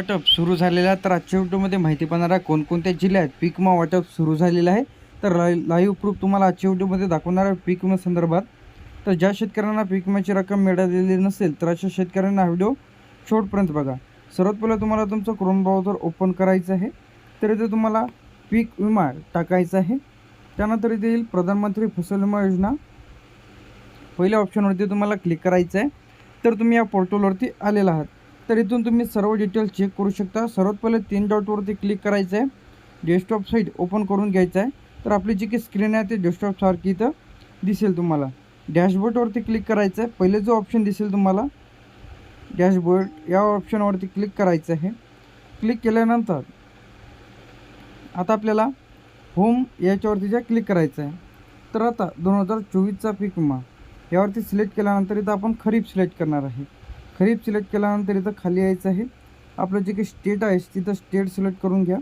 वाटप सुरू झालेला आहे. तर आजच्या व्हिडिओमध्ये माहिती पाहणार कोणकोणत्या जिल्ह्यात पीक विमा वाटप सुरू झालेलं आहे तर लाईव्ह प्रूफ तुम्हाला आजच्या व्हिडिओमध्ये दाखवणार आहे पीक विमा संदर्भात. तर ज्या शेतकऱ्यांना पीक विम्याची रक्कम मिळालेली नसेल तर अशा शेतकऱ्यांना हा व्हिडिओ शेवटपर्यंत बघा. सर्वात पहिलं तुम्हाला तुमचं क्रोम ब्राउझर ओपन करायचं आहे. तर इथे तुम्हाला पीक विमा टाकायचा आहे. त्यानंतर इथे येईल प्रधानमंत्री फसल विमा योजना. पहिल्या ऑप्शनवरती तुम्हाला क्लिक करायचं आहे. तर तुम्ही या पोर्टलवरती आलेला आहात. तर इथून तुम्ही सर्व डिटेल्स चेक करू शकता. सर्वात पहिले तीन डॉटवरती क्लिक करायचं आहे डेस्कटॉप साईट ओपन करून घ्यायचं आहे तर आपली जी काही स्क्रीन आहे ते डेस्कटॉपसारखी इथं दिसेल तुम्हाला. डॅशबोर्डवरती क्लिक करायचं आहे पहिले जो ऑप्शन दिसेल तुम्हाला डॅशबोर्ड या ऑप्शनवरती क्लिक करायचं आहे. क्लिक केल्यानंतर आता आपल्याला होम याच्यावरती जे क्लिक करायचं आहे तर आता दोन हजार चोवीसचा पीक विमा. यावरती सिलेक्ट केल्यानंतर इथं आपण खरीप सिलेक्ट करणार आहे. खरीप सिलेक्ट केल्यानंतर इथं खाली यायचं आहे. आपलं जे काही स्टेट आहे तिथं स्टेट सिलेक्ट करून घ्या.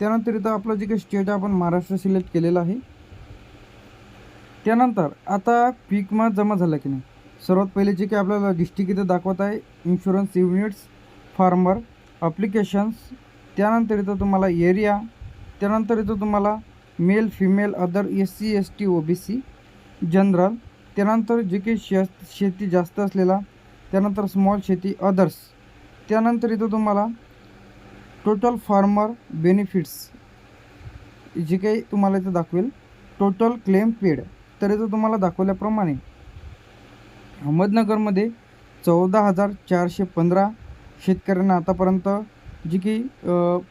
त्यानंतर इथं आपलं जे काही स्टेट आहे आपण महाराष्ट्र सिलेक्ट केलेलं आहे. त्यानंतर आता पीक विमा जमा झाला की नाही? सर्वात पहिले जे काही आपल्याला डिस्ट्रिक्ट इथं दाखवत आहे इन्शुरन्स युनिट्स फार्मर अप्लिकेशन्स त्यानंतर इथं तुम्हाला एरिया त्यानंतर इथं तुम्हाला male female other S C S T O B C general त्यानंतर जे काही शे शेती जास्त असलेला त्यानंतर स्मॉल शेती अदर्स त्यानंतर इथं तुम्हाला टोटल फार्मर बेनिफिट्स जे काही तुम्हाला इथं दाखवेल टोटल क्लेम पेड तर इथं तुम्हाला दाखवल्याप्रमाणे अहमदनगरमध्ये चौदा हजार चारशे पंधरा शेतकऱ्यांना आतापर्यंत जी काही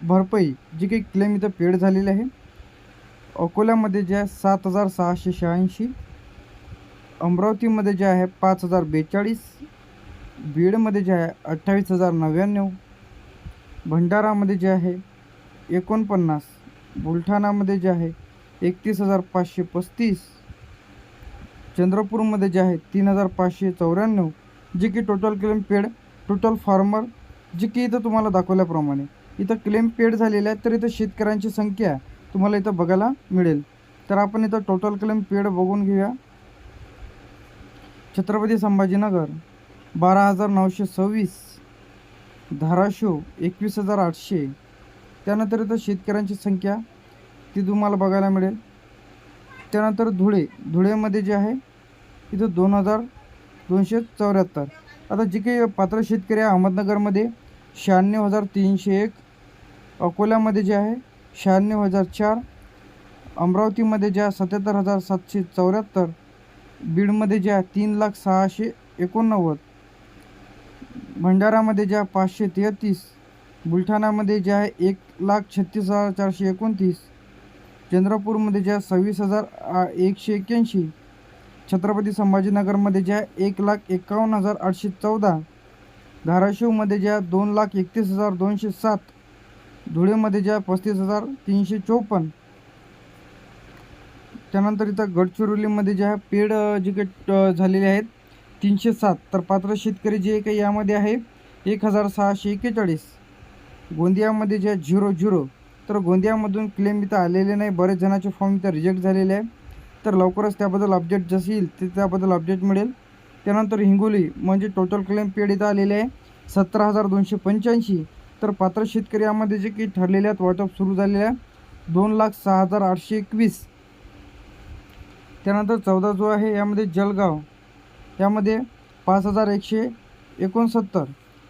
भरपाई जी काही क्लेम इथं पेड झालेली आहे. अकोल्यामध्ये जे आहे सात हजार सहाशे शहाऐंशी. अमरावतीमध्ये जे आहे पाच हजार बेचाळीस. बीडमध्ये जे आहे अठ्ठावीस हजार नव्याण्णव. भंडारामध्ये जे आहे एकोणपन्नास. बुलढाणामध्ये जे आहे एकतीस हजार पाचशे पस्तीस. चंद्रपूरमध्ये जे आहे तीन हजार पाचशे चौऱ्याण्णव. जे की total claim paid total farmer जे की इथं तुम्हाला दाखवल्याप्रमाणे. इथं क्लेम पेड झालेल्या आहेत तर इथं शेतकऱ्यांची संख्या तुम्हाला इथं बघायला मिळेल. तर आपण इथं टोटल क्लेम पेड बघून घेऊया. छत्रपती संभाजीनगर. बारा हजार नऊशे सव्वीस धाराशिव एकवीस हजार आठशे. त्यानंतर इथं शेतकऱ्यांची संख्या ती तुम्हाला बघायला मिळेल. त्यानंतर धुळे धुळेमध्ये जे आहे इथं दोन हजार दोनशे चौऱ्याहत्तर. आता जे काही पात्र शेतकरी आहे अहमदनगरमध्ये शहाण्णव हजार तीनशे एक. अकोल्यामध्ये जे आहे शहाण्णव हजार चार. अमरावतीमध्ये जे आहे सत्याहत्तर हजार सातशे चौऱ्याहत्तर. बीडमध्ये जे आहे तीन लाख सहाशे एकोणनव्वद. भंडारामध्ये ज्या पाचशे तेहतीस बुलढाणामध्ये ज्या आहे एक लाख छत्तीस हजार चारशे एकोणतीस चंद्रपूरमध्ये ज्या सव्वीस हजार आ- एकशे एक्क्याऐंशी छत्रपती संभाजीनगरमध्ये ज्या एक लाख एकावन्न हजार आठशे चौदा धाराशिवमध्ये ज्या दोन लाख एकतीस हजार दोनशे सात धुळेमध्ये ज्या पस्तीस हजार तीनशे चोपन्न त्यानंतर इथं गडचिरोलीमध्ये ज्या आहे पेड जे काही झालेले आहेत तीनशे सात. तर पात्र शेतकरी जे काही यामध्ये आहे एक हजार सहाशे एक्केचाळीस. गोंदियामध्ये जे झिरो झिरो तर गोंदियामधून क्लेम इथं आलेले नाही बरेच जणांचे फॉर्म इथं रिजेक्ट झालेले आहे. तर लवकरच त्याबद्दल अपडेट जसे येईल ते त्याबद्दल अपडेट मिळेल. त्यानंतर हिंगोली म्हणजे टोटल क्लेम पेड इथं आलेले आहे सतरा हजार दोनशे पंच्याऐंशी. तर पात्र शेतकरी यामध्ये जे काही ठरलेले आहेत वाटप सुरू झालेले आहे दोन लाख सहा हजार आठशे एकवीस. त्यानंतर चौदा जो आहे यामध्ये जळगाव यामध्ये पाच हजार एकशे एकोणसत्तर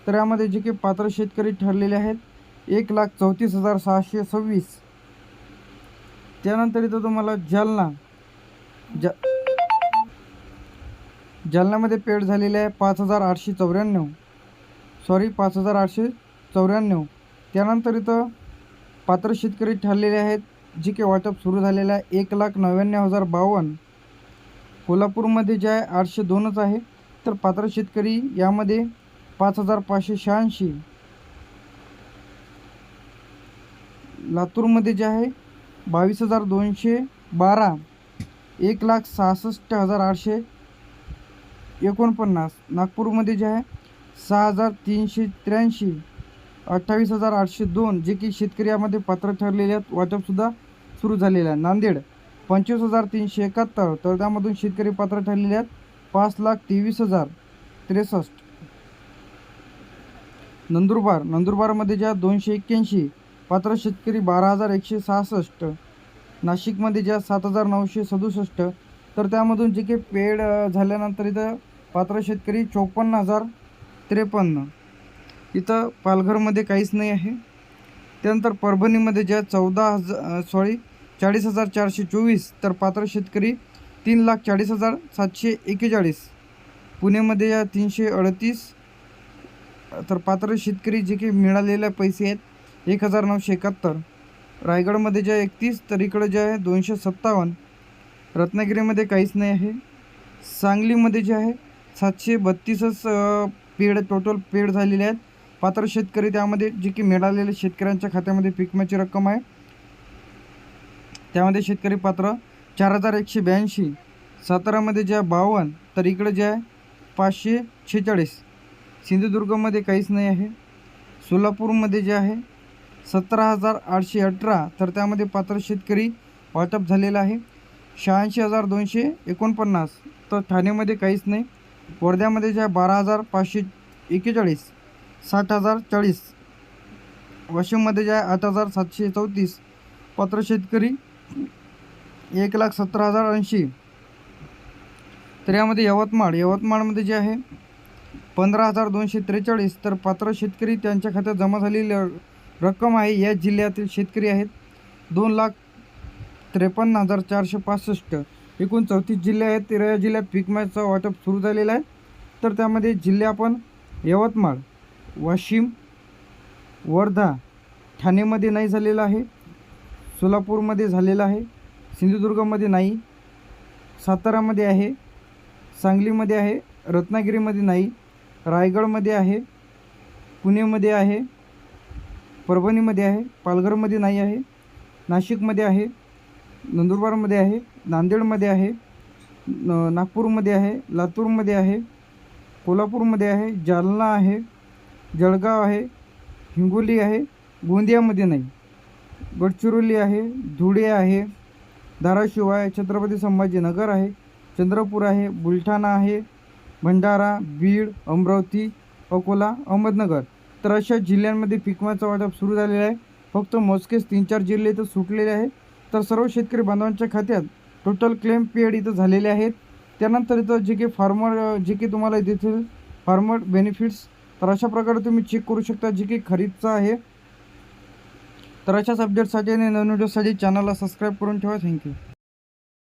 तर यामध्ये जे काही पात्र शेतकरी ठरलेले आहेत एक लाख चौतीस हजार सहाशे सव्वीस. त्यानंतर इथं तुम्हाला जालना ज जालन्यामध्ये पेड झालेले आहे पाच हजार आठशे चौऱ्याण्णव. सॉरी पाच हजार आठशे चौऱ्याण्णव. त्यानंतर इथं पात्र शेतकरी ठरलेले आहेत जे काही वाटप सुरू झालेलं आहे एक लाख नव्याण्णव हजार बावन्न. कोल्हापूरमध्ये जे आहे आठशे दोनच आहे. तर पात्र शेतकरी यामध्ये पाच हजार पाचशे शहाऐंशी. लातूरमध्ये जे आहे बावीस हजार दोनशे बारा. एक लाख सहासष्ट हजार आठशे एकोणपन्नास. नागपूरमध्ये जे आहे सहा हजार तीनशे त्र्याऐंशी. अठ्ठावीस हजार आठशे दोन जे की शेतकरी यामध्ये पात्र ठरलेले आहेत. वाटपसुद्धा सुरू झालेलं आहे. नांदेड. पंचवीस हजार तीनशे एकाहत्तर. तर त्यामधून शेतकरी पात्र ठरलेले आहेत पाच लाख तेवीस हजार. त्रेसष्ट. नंदुरबार. नंदुरबारमध्ये ज्या दोनशे एक्क्याऐंशी पात्र शेतकरी बारा हजार एकशे सहासष्ट. नाशिकमध्ये ज्या सात हजार नऊशे सदुसष्ट. तर त्यामधून जे काही पेड झाल्यानंतर इथं पात्र शेतकरी चोपन्न हजार त्रेपन्न. इथं पालघरमध्ये काहीच नाही आहे. त्यानंतर परभणीमध्ये ज्या चौदा हजार सॉरी चाळीस हजार चारशे चोवीस तर पात्र शेतकरी तीन लाख चाळीस हजार सातशे एक्केचाळीस. पुणेमध्ये या तीनशे अडतीस तर पात्र शेतकरी जे काही मिळालेले पैसे आहेत एक हजार नऊशे एकाहत्तर. रायगडमध्ये ज्या एकतीस तर इकडं जे आहे दोनशे सत्तावन्न. रत्नागिरीमध्ये काहीच नाही आहे. सांगलीमध्ये जे आहे सातशे बत्तीसच पेड टोटल पेड झालेले आहेत. पात्र शेतकरी त्यामध्ये जे की मिळालेले शेतकऱ्यांच्या खात्यामध्ये पिकमाची रक्कम आहे. त्यामध्ये शेतकरी पात्र चार हजार एकशे ब्याऐंशी सातारामध्ये जे आहे बावन्न तर इकडं जे आहे पाचशे छेचाळीस सिंधुदुर्गमध्ये काहीच नाही आहे. सोलापूरमध्ये जे आहे सतरा हजार आठशे अठरा तर त्यामध्ये पात्र शेतकरी वाटप झालेला आहे. शहाऐंशी हजार दोनशे एकोणपन्नास तर ठाणेमध्ये काहीच नाही. वर्ध्यामध्ये जे आहे बारा हजार पाचशे एक्केचाळीस साठ हजार चाळीस. वाशिममध्ये जे आहे आठ हजार सातशे चौतीस पात्र शेतकरी एक लाख सत्तर हजार ऐंशी. तर यामध्ये यवतमाळ यवतमाळमध्ये जे आहे पंधरा हजार दोनशे त्रेचाळीस. तर पात्र शेतकरी त्यांच्या खात्यात जमा झालेली रक्कम आहे या जिल्ह्यातील शेतकरी आहेत दोन लाख त्रेपन्न हजार चारशे पासष्ट. एकूण चौतीस जिल्हे आहेत तेरा जिल्ह्यात पीक मॅचचा वाटप सुरू झालेला आहे. तर त्यामध्ये जिल्हे आपण यवतमाळ वाशिम वर्धा ठाणेमध्ये नाही झालेलं आहे. सोलापूरमध्ये झालेलं आहे. सिंधुदुर्गमध्ये नाही. सातारामध्ये आहे. सांगलीमध्ये आहे. रत्नागिरीमध्ये नाही. रायगडमध्ये आहे. पुणेमध्ये आहे. परभणीमध्ये आहे. पालघरमध्ये नाही आहे. नाशिकमध्ये आहे. नंदुरबारमध्ये आहे. नांदेडमध्ये आहे. न नागपूरमध्ये आहे. लातूरमध्ये आहे. कोल्हापूरमध्ये आहे. जालना आहे. जळगाव आहे. हिंगोली आहे. गोंदियामध्ये नाही. गडचिरोली आहे धुळे आहे धाराशिव आहे छत्रपती संभाजीनगर आहे चंद्रपूर आहे बुलढाणा आहे भंडारा बीड अमरावती अकोला अहमदनगर. तर अशा जिल्ह्यांमध्ये पीक वाटप सुरू झालेलं आहे. फक्त मोजकेच तीन चार जिल्हे इथं सुटलेले आहेत. तर सर्व शेतकरी बांधवांच्या खात्यात टोटल क्लेम पेड इथं झालेले आहेत. त्यानंतर इथं जे काही फार्मर जे काही तुम्हाला देतील फार्मर बेनिफिट्स तर अशा प्रकारे तुम्ही चेक करू शकता. जे काही खरीदचं आहे तर अशाच अपडेटसाठी आणि नवीन व्हिडिओसाठी चॅनलला सबस्क्राईब करून ठेवा. थँक्यू